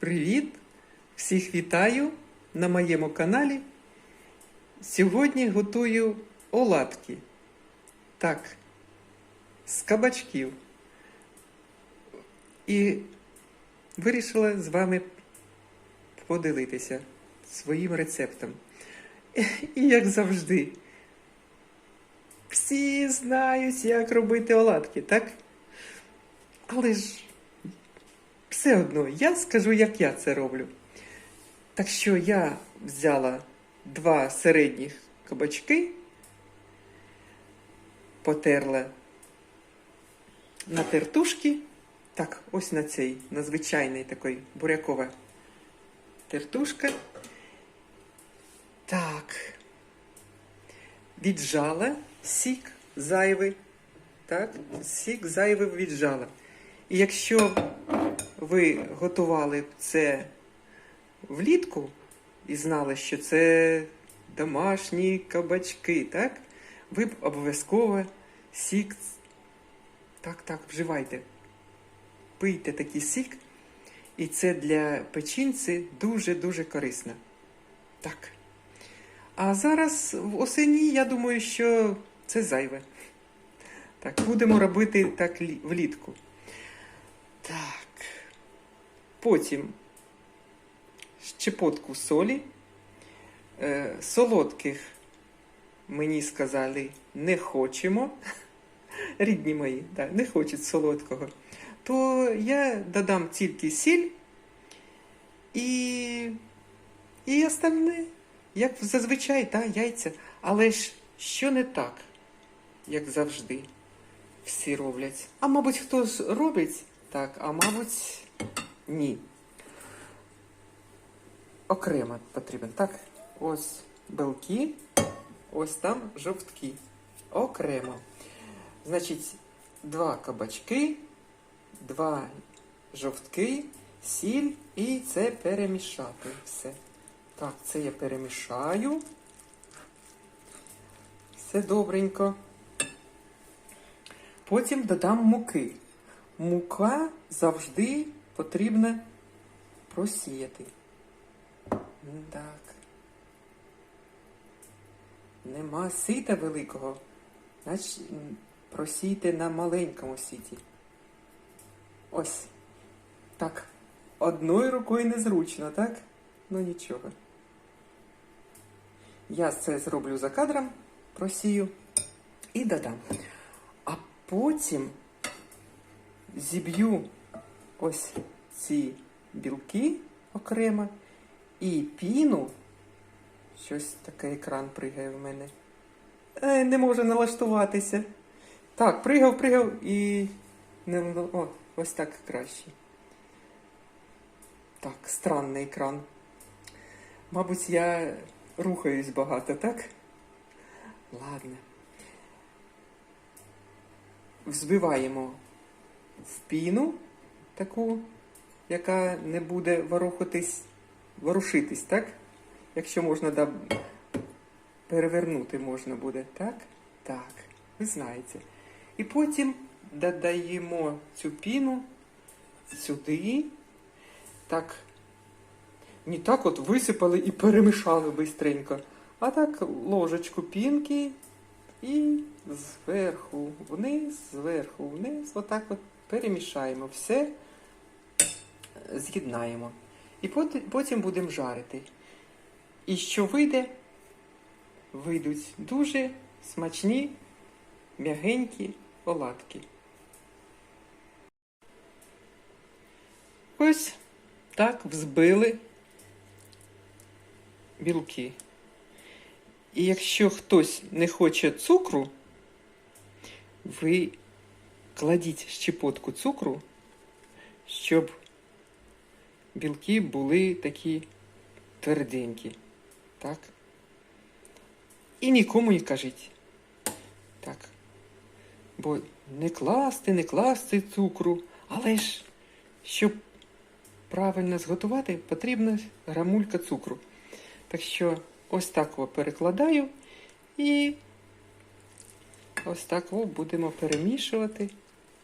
Привіт! Всіх вітаю на моєму каналі. Сьогодні готую оладки. Так, з кабачків. І вирішила з вами поділитися своїм рецептом. І як завжди, всі знають, як робити оладки, так? Але ж все одно я скажу, як я це роблю. Так що я взяла два середніх кабачки, потерла на тертушки. Так, ось на цей, на звичайний такий бурякова тертушка. Так. Віджала сік зайвий. Так, сік зайвий віджала. І якщо ви готували б це влітку і знали, що це домашні кабачки, так? Ви б обов'язково сік. Так, так, вживайте. Пийте такий сік, і це для печінці дуже-дуже корисно. Так. А зараз в осені, я думаю, що це зайве. Так, будемо робити так влітку. Так. Потім щепотку солі. Е, солодких мені сказали не хочемо. Рідні мої, да, не хочуть солодкого. То я додам тільки сіль і, і остальне, як зазвичай, та, яйця. Але ж що не так, як завжди, всі роблять. А мабуть, хтось робить так, а мабуть, ні. Окремо потрібен. Так, ось белки, ось там жовтки. Окремо. Значить, два кабачки, два жовтки, сіль і це перемішати все. Так, це я перемішаю. Все добренько. Потім додам муки. Мука завжди потрібно просіяти. Так. Нема сита великого. Значить, просійте на маленькому сіті. Ось. Так. Одною рукою незручно, так? Ну нічого. Я це зроблю за кадром, просію і додам. А потім зіб'ю ось ці білки окремо і піну. Щось таке екран пригає в мене. Е, не можу налаштуватися. Так, пригав, пригав і. Не... О, ось так краще. Так, странний екран. Мабуть, я рухаюсь багато, так? Ладно. Взбиваємо в піну таку, яка не буде ворухатись, ворушитись, так? Якщо можна да, перевернути можна буде, так? Так, ви знаєте. І потім додаємо цю піну сюди. Так, не так от висипали і перемішали бистренько, а так ложечку пінки і зверху вниз, зверху вниз, отак от перемішаємо все, з'єднаємо. І потім будемо жарити. І що вийде? Вийдуть дуже смачні, м'ягенькі оладки. Ось так взбили білки. І якщо хтось не хоче цукру, ви кладіть щепотку цукру, щоб білки були такі тверденькі. Так? І нікому не кажіть. Так. Бо не класти, не класти цукру, але ж, щоб правильно зготувати, потрібна грамулька цукру. Так що ось так перекладаю і ось так будемо перемішувати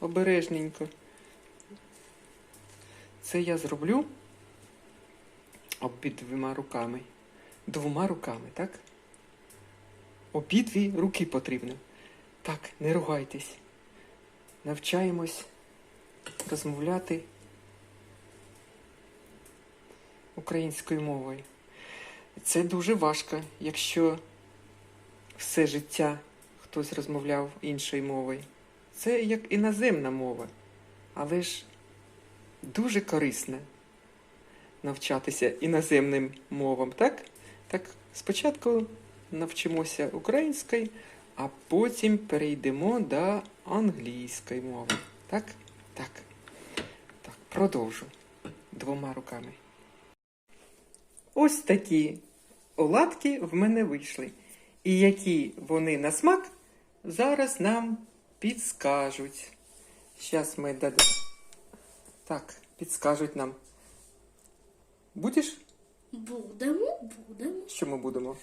обережненько. Це я зроблю обидвіма руками. Двома руками, так? Обидві руки потрібно. Так, не ругайтесь. Навчаємось розмовляти українською мовою. Це дуже важко, якщо все життя хтось розмовляв іншою мовою. Це як іноземна мова, але ж дуже корисно навчатися іноземним мовам, так? Так, спочатку навчимося українською, а потім перейдемо до англійської мови. Так? Так. Так, продовжу двома руками. Ось такі оладки в мене вийшли. І які вони на смак, зараз нам підскажуть. Зараз ми додамо. Так, підскажуть нам. Будеш? Будемо, будемо. Що ми будемо?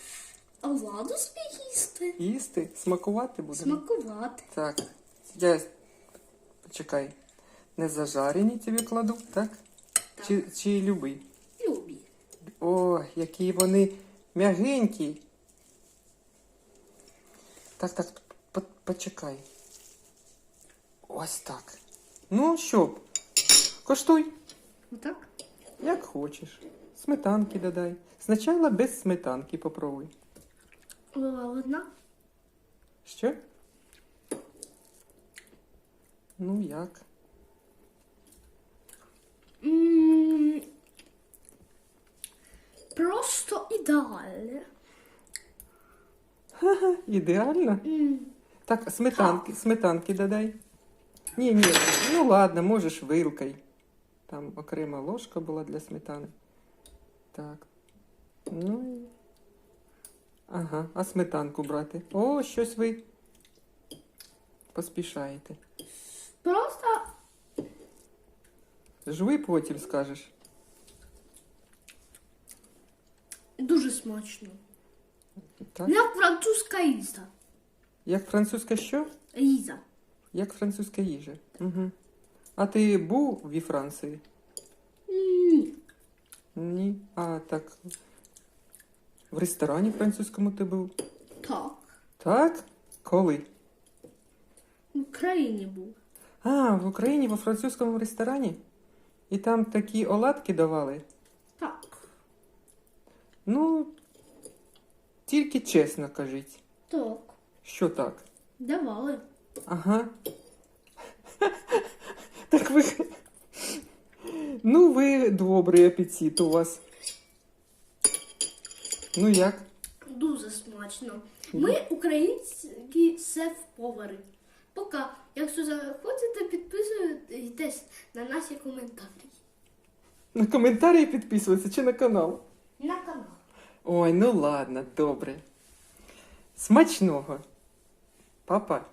Оладу собі їсти. Їсти? Смакувати будемо? Смакувати. Так. Я почекай. Не зажарені тобі кладу, так? Так. Чи, чи любий? Любі. О, які вони м'ягенькі. Так, так, по- почекай. Ось так. Ну що, коштуй, Отак? як хочеш. Сметанки додай. Спочатку без сметанки попробуй. Одна. Що? Ну як? М, Просто ідеальне. Ідеально? М, Так, сметанки, сметанки додай. Ні, ні, ну ладно, можеш вилкой. Там окрема ложка була для сметани. Так. Ну і. Ага, а сметанку брати. О, щось ви поспішаєте. Просто Жуй потім скажеш. дуже смачно. Так? Як французька їза. Як французька що? Їза. Як французька їжа. Угу. А ти був в Франції? Ні. Ні. А так. В ресторані французькому ти був? Так. Так? Коли? В Україні був. А, в Україні во французькому ресторані? І там такі оладки давали? Так. Ну, тільки чесно кажіть. Так. Що так? Давали. Ага. Так ви. Ну, ви добрий апетит у вас. Ну як? Дуже смачно. Ми українські шеф-повари. Поки, якщо захочете, підписуйтесь на наші коментарі. На коментарі підписуватися чи на канал? На канал. Ой, ну ладно, добре. Смачного. Папа.